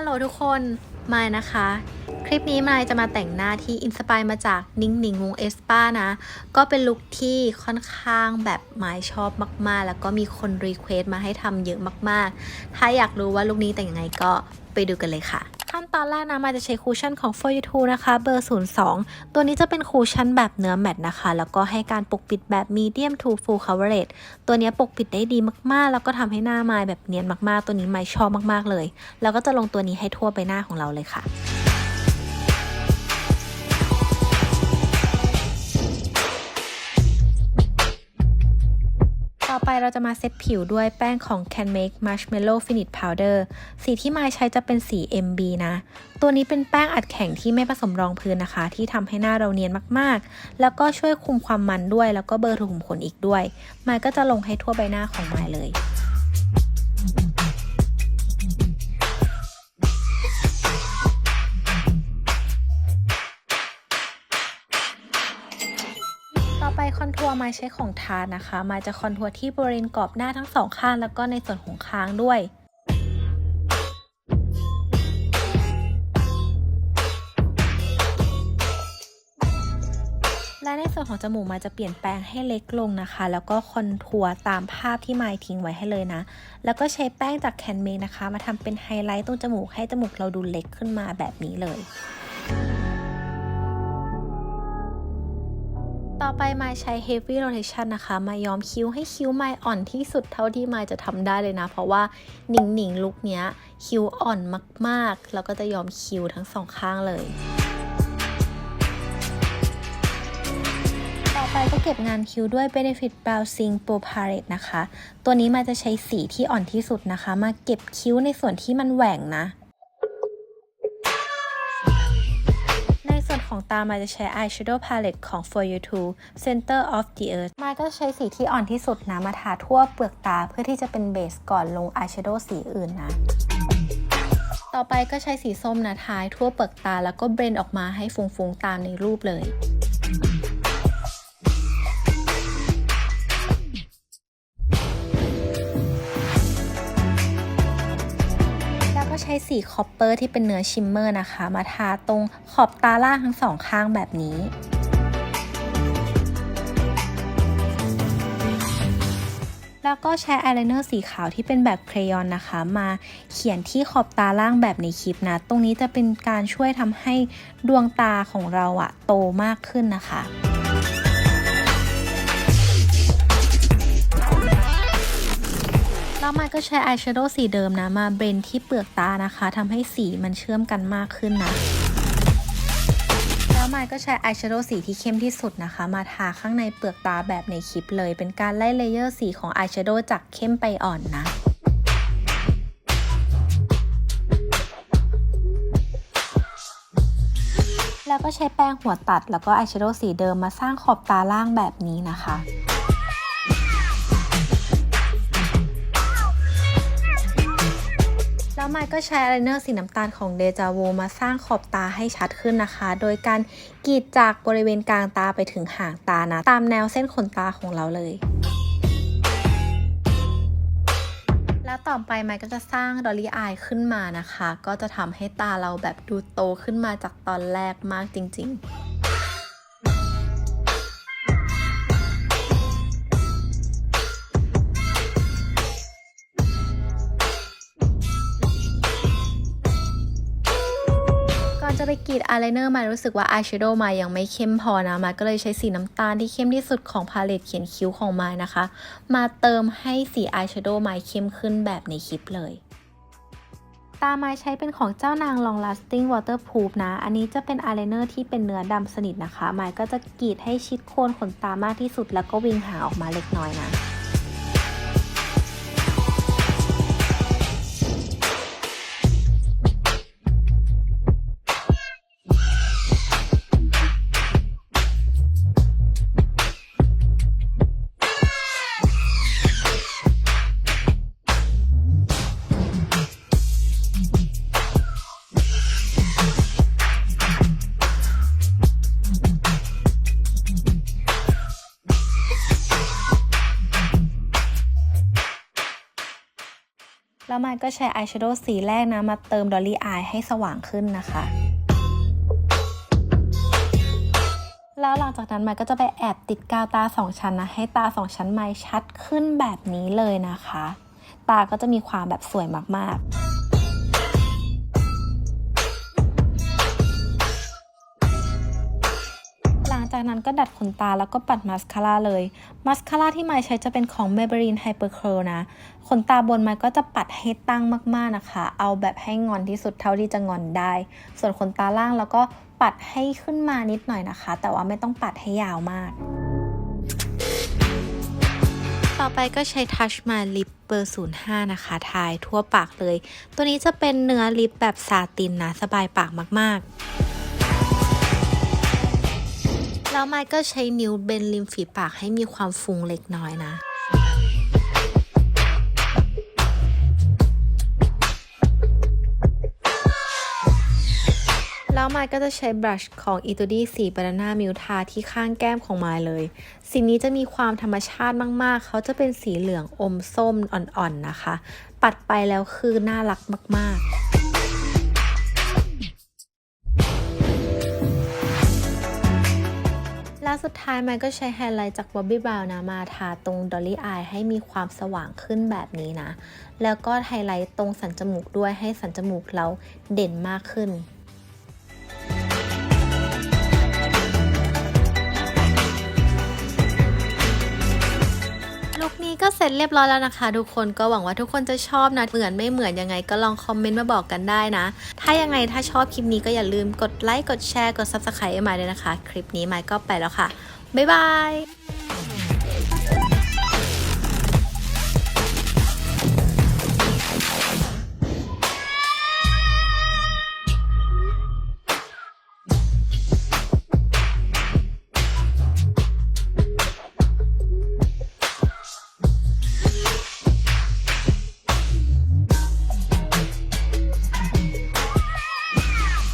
ฮัลโหลทุกคนมายนะคะ คลิปนี้มายจะมาแต่งหน้าที่อินสปายมาจากนิ่งหนิงวงเอสป้านะ ก็เป็นลุคที่ค่อนข้างแบบมายชอบมากๆ แล้วก็มีคนรีเควสต์มาให้ทำเยอะมากๆ ถ้าอยากรู้ว่าลุคนี้แต่งยังไงก็ไปดูกันเลยค่ะ ขั้นตอนแรกนะมายจะใช้คูชั่นของ For You t o นะคะเบอร์ 02 ตัวนี้จะเป็นคูชั่นแบบเนื้อแมตนะคะ แล้วก็ให้การปกปิดแบบ Medium to Full Coverage ตัวนี้ปกปิดได้ดีมากๆ แล้วก็ทำให้หน้ามายแบบเนียนมากๆ ตัวนี้มายชอบมากๆเลย แล้วก็จะลงตัวนี้ให้ทั่วใบหน้าของเราเลยค่ะ เราจะมาเซตผิวด้วยแป้งของ Can Make Marshmallow Finish Powder สีที่มายใช้จะเป็นสี MB นะ ตัวนี้เป็นแป้งอัดแข็งที่ไม่ผสมรองพื้นนะคะ ที่ทำให้หน้าเราเนียนมากๆ แล้วก็ช่วยคุมความมันด้วย แล้วก็เบลอร์รูขุมขนอีกด้วย มายก็จะลงให้ทั่วใบหน้าของมายเลย ตัวร์มายใช้ของทานะคะไมายจะคอนทัวร์ที่บริเวณกรอบหน้าทั้งสองข้างแล้วก็ในส่วนของค้างด้วยและในส่วนของจมูกมาจะเปลี่ยนแปลงให้เล็กลงนะคะ แล้วก็คอนทัวร์ตามภาพที่มายทิ้งไว้ให้เลยนะ แล้วก็ใช้แป้งจากแคนเมนะคะ มาทำเป็นไฮไลท์ตรงจมูกให้จมูกเราดูเล็กขึ้นมาแบบนี้เลย ต่อไปมาใช้ heavy rotation นะคะ มาย้อมคิ้วให้คิ้วมายอ่อนที่สุดเท่าที่มายจะทำได้เลยนะ เพราะว่าหนิงหนิงลุคเนี้ย คิ้วอ่อนมากๆ แล้วก็จะย้อมคิ้วทั้งสองข้างเลยต่อไปก็เก็บงานคิ้วด้วย Benefit Browsing Pro Palette นะคะ ตัวนี้มาจะใช้สีที่อ่อนที่สุดนะคะ มาเก็บคิ้วในส่วนที่มันแหว่งนะ ของตามาจะใช้ eyeshadow palette ของ For You To Center of the Earth มาก็ใช้สีที่อ่อนที่สุดนะมาทาทั่วเปลือกตาเพื่อที่จะเป็นเบสก่อนลง eyeshadow สีอื่นนะ ต่อไปก็ใช้สีส้มนะทายทั่วเปลือกตาแล้วก็เบรนออกมาให้ฟุ้งๆตามในรูปเลย ช้สีคอปเปอร์ที่เป็นเนื้อชิมเมอร์นะคะ มาทาตรงขอบตาล่างทั้งสองข้างแบบนี้แล้วก็ใช้อายไลเนอร์สีขาวที่เป็นแบบเครยอนนะคะ มาเขียนที่ขอบตาล่างแบบในคลิปนะ ตรงนี้จะเป็นการช่วยทำให้ดวงตาของเราอะโตมากขึ้นนะคะ แล้วมายก็ใช้อายแชโดว์สีเดิมนะมาเบรนที่เปลือกตานะคะทำให้สีมันเชื่อมกันมากขึ้นนะ แล้วมายก็ใช้อายแชโดว์สีที่เข้มที่สุดนะคะ มาทาข้างในเปลือกตาแบบในคลิปเลย เป็นการไล่เลเยอร์สีของอายแชโดว์จากเข้มไปอ่อนนะแล้วก็ใช้แป้งหัวตัดแล้วก็อายแชโดว์สีเดิมมาสร้างขอบตาล่างแบบนี้นะคะ แล้วมก็ใช้อายไลเนอร์สีน้ำตาลของเดจา v ูมาสร้างขอบตาให้ชัดขึ้นนะคะ โดยการกรีดจากบริเวณกลางตาไปถึงหางตานะ ตามแนวเส้นขนตาของเราเลยแล้วต่อไปไมก็จะสร้างดอลลี่อายขึ้นมานะคะ ก็จะทำให้ตาเราแบบดูโตขึ้นมาจากตอนแรกมากจริง ๆ จะไปกรีดอายไลเนอร์มารู้สึกว่าอายแชโดว์มายังไม่เข้มพอนะมาก็เลยใช้สีน้ำตาลที่เข้มที่สุดของพาเลตเขียนคิ้วของมานะคะ มาเติมให้สีอายแชโดว์มาเข้มขึ้นแบบในคลิปเลยตาไม้ใช้เป็นของเจ้านาง Long Lasting Waterproof นะ อันนี้จะเป็นอายไลเนอร์ที่เป็นเนื้อดำสนิทนะคะ ไม้ก็จะกรีดให้ชิดโคนขนตามากที่สุดแล้วก็วิงหางออกมาเล็กน้อยนะ แล้วมันก็ใช้อายแชโดว์สีแรกนะ มาเติมดอลลี่อายให้สว่างขึ้นนะคะ แล้วหลังจากนั้นมันก็จะไปแอบติดกาวตาสองชั้นนะ ให้ตาสองชั้นไมค์ชัดขึ้นแบบนี้เลยนะคะ ตาก็จะมีความแบบสวยมากๆ จากนั้นก็ดัดขนตาแล้วก็ปัดมาสคาร่าเลย มาสคาร่าที่ไมใช้จะเป็นของ Maybelline Hyper Curl นะ ขนตาบนไมก็จะปัดให้ตั้งมากๆนะคะ เอาแบบให้งอนที่สุดเท่าที่จะงอนได้ ส่วนขนตาล่างแล้วก็ปัดให้ขึ้นมานิดหน่อยนะคะ แต่ว่าไม่ต้องปัดให้ยาวมาก ต่อไปก็ใช้ Touch My Lip เบอร์ 05 นะคะ ทายทั่วปากเลย ตัวนี้จะเป็นเนื้อลิปแบบซาตินนะ สบายปากมากๆ แล้วไมค์ก็ใช้นิ้วเบนริมฝีปากให้มีความฟุ้งเล็กน้อยนะแล้วไมค์ก็จะใช้บรัชของ e t u d i สีบานาน่ามิวทาที่ข้างแก้มของไมค์เลย สีนี้จะมีความธรรมชาติมากๆ เขาจะเป็นสีเหลืองอมส้มอ่อนๆนะคะ ปัดไปแล้วคือน่ารักมากๆ แล้วสุดท้ายไมค์ก็ใช้ไฮไลท์จากบ๊อบบี้บราวนะมาทาตรงดอลลี่อายให้มีความสว่างขึ้นแบบนี้นะ แล้วก็ไฮไลท์ตรงสันจมูกด้วยให้สันจมูกเราเด่นมากขึ้น ร็จเรียบร้อยแล้วนะคะ ทุกคนก็หวังว่าทุกคนจะชอบนะ เหมือนไม่เหมือนยังไงก็ลองคอมเมนต์มาบอกกันได้นะ ถ้ายังไงถ้าชอบคลิปนี้ก็อย่าลืมกดไลค์กดแชร์กด Subscribe ใหมาเลยนะคะ คลิปนี้ไมค์ก็ไปแล้วค่ะบ๊ายบาย